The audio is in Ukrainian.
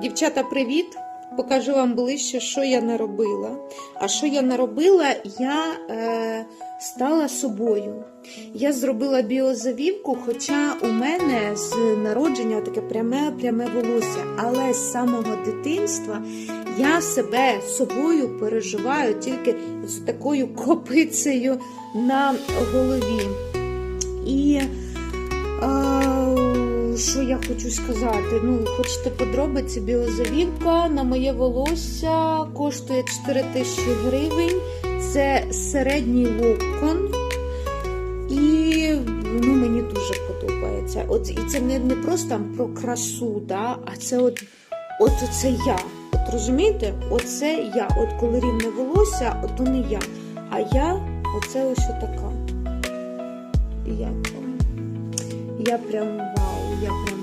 Дівчата, привіт! Покажу вам ближче, що я наробила. А що я наробила, я е, стала собою. Я зробила біозавівку, хоча у мене з народження таке пряме-пряме волосся. Але з самого дитинства я себе собою переживаю тільки з такою копицею на голові. Хочу сказати? Ну, хочете подробиці, біозавівка на моє волосся коштує 4 тисячі гривень. Це середній локон. І ну, мені дуже подобається. От, і це не, не просто там про красу, да? а це от, от це я. От розумієте? Оце я. От коли рівне волосся, от то не я. А я оце ось така. Я я прям вау, я прям.